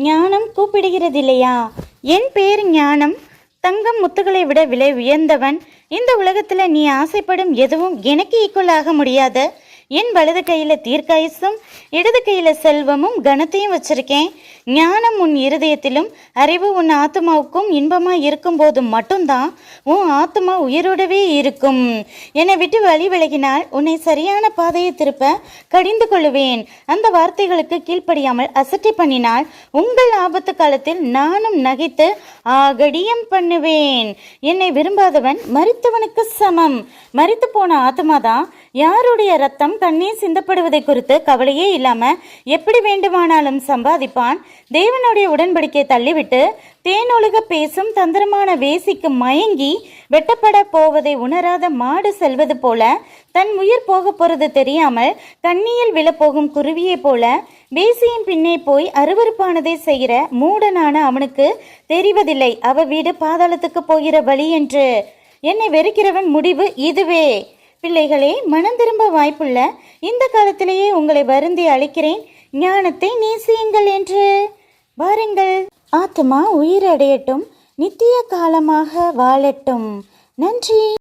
ஞானம் கூப்பிடுகிறதில்லையா? என் பேர் ஞானம். தங்கம் முத்துகளை விட விலை உயர்ந்தவன். இந்த உலகத்தில் நீ ஆசைப்படும் எதுவும் எனக்கு ஈக்குவல் ஆக முடியாது. என் வலது கையில் தீர்க்காயுசும் இடது கையில் செல்வமும் கனத்தையும் வச்சிருக்கேன். ஞானம் உன் இருதயத்திலும் அறிவு உன் ஆத்மாவுக்கும் இன்பமாக இருக்கும்போது மட்டும்தான் உன் ஆத்மா உயிரோடவே இருக்கும். என்னை விட்டு வழி விலகினால் உன்னை சரியான பாதையை திருப்ப கடிந்து கொள்ளுவேன் அந்த வார்த்தைகளுக்கு கீழ்ப்படியாமல் அசட்டை பண்ணினால் உங்கள் ஆபத்து காலத்தில் நானும் நகைத்து ஆகடியம் பண்ணுவேன். என்னை விரும்பாதவன் மறித்தவனுக்கு சமம். மறித்து போன ஆத்மாதான் யாருடைய ரத்தம் கண்ணீர் சிந்தப்படுவதை குறித்து கவலையே இல்லாம எப்படி வேண்டுமானாலும் சம்பாதிப்பான்? தேவனுடைய உடன்படிக்கை தள்ளிவிட்டு தேனொழுக பேசும் தந்திரமான வேசிக்கு மயங்கி வெட்டப்பட போவதை உணராத மாடு செல்வது போல தன் உயிர் போக போறது தெரியாமல் கண்ணியில் விழப்போகும் குருவியைப் போல வேசியின் பின்னே போய் அருவருப்பானதை செய்கிற மூடனான அவனுக்கு தெரிவதில்லை. அவ வீடு பாதாளத்துக்கு போகிற வழி என்று. என்னை வெறுக்கிறவன் முடிவு இதுவே. பிள்ளைகளே மனம் திரும்ப வாய்ப்புள்ள இந்த காலத்திலேயே உங்களை வருந்தி அழைக்கிறேன் ஞானத்தை நேசியுங்கள் என்று. வாருங்கள். ஆத்மா உயிரடையட்டும் நித்திய காலமாக வாழட்டும். நன்றி.